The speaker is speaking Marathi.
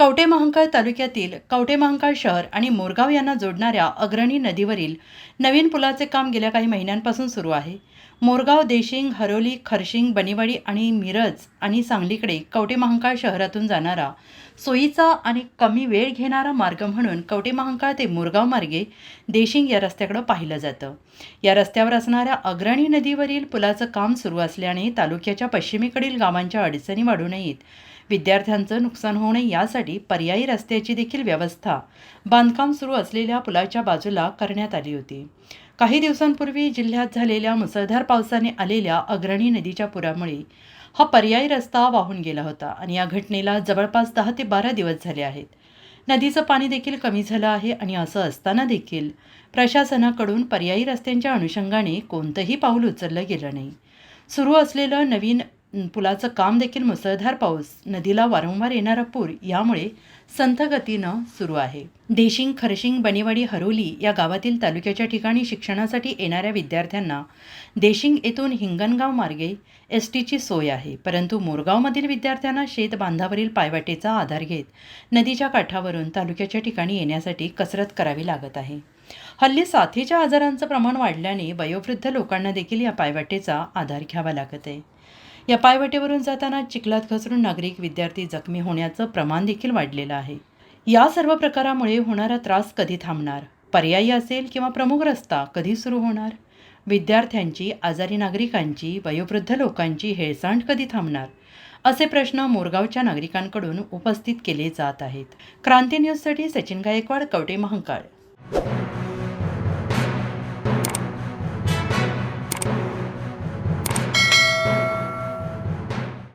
कवटे महांकाळ तालुक्यातील कवटे महांकाळ शहर आणि मोरगाव यांना जोडणाऱ्या अग्रणी नदीवरील नवीन पुलाचे काम गेल्या काही महिन्यांपासून सुरू आहे. मोरगाव देशिंग हरोली खरशिंग बनिवाडी आणि मिरज आणि सांगलीकडे कवटे महांकाळ शहरातून जाणारा सोयीचा आणि कमी वेळ घेणारा मार्ग म्हणून कवटे महांकाळ ते मोरगाव मार्गे देशिंग या रस्त्याकडे पाहिलं जातं. या रस्त्यावर असणाऱ्या अग्रणी नदीवरील पुलाचं काम सुरू असल्याने तालुक्याच्या पश्चिमेकडील गावांच्या अडचणी वाढू नयेत. विद्यार्थ्यांचं नुकसान होऊ नये यासाठी पर्यायी रस्त्याची देखील व्यवस्था. बांधकाम सुरू असलेल्या पुलाच्या बाजूला करण्यात आली होती. काही दिवसांपूर्वी जिल्ह्यात झालेल्या मुसळधार पावसाने आलेल्या अग्रणी नदीच्या पुरामुळे हा पर्यायी रस्ता वाहून गेला होता आणि या घटनेला जवळपास दहा ते बारा दिवस झाले आहेत. नदीचं पाणी देखील कमी झालं आहे आणि असं असताना देखील प्रशासनाकडून पर्यायी रस्त्यांच्या अनुषंगाने कोणतंही पाऊल उचललं गेलं नाही. सुरू असलेलं नवीन पुलाचं काम देखील मुसळधार पाऊस नदीला वारंवार येणारा पूर यामुळे संथ गतीनं सुरू आहे. देशिंग खरशिंग बनेवाडी हरोली या गावातील तालुक्याच्या ठिकाणी शिक्षणासाठी येणाऱ्या विद्यार्थ्यांना देशिंग येथून हिंगणगाव मार्गे एस टीची सोय आहे. परंतु मोरगावमधील विद्यार्थ्यांना शेत बांधावरील पायवाटेचा आधार घेत नदीच्या काठावरून तालुक्याच्या ठिकाणी येण्यासाठी कसरत करावी लागत आहे. हल्ली साथीच्या आजारांचं प्रमाण वाढल्याने वयोवृद्ध लोकांना देखील या पायवाटेचा आधार घ्यावा लागत आहे. या पायवाटेवरून जाताना चिखलात घसरून नागरिक विद्यार्थी जखमी होण्याचं प्रमाण देखील वाढलेलं आहे. या सर्व प्रकारामुळे होणारा त्रास कधी थांबणार? पर्यायी असेल किंवा प्रमुख रस्ता कधी सुरू होणार? विद्यार्थ्यांची आजारी नागरिकांची वयोवृद्ध लोकांची हेळसांड कधी थांबणार? असे प्रश्न मोरगावच्या नागरिकांकडून उपस्थित केले जात आहेत. क्रांती न्यूजसाठी सचिन गायकवाड कवटे महांकाळ.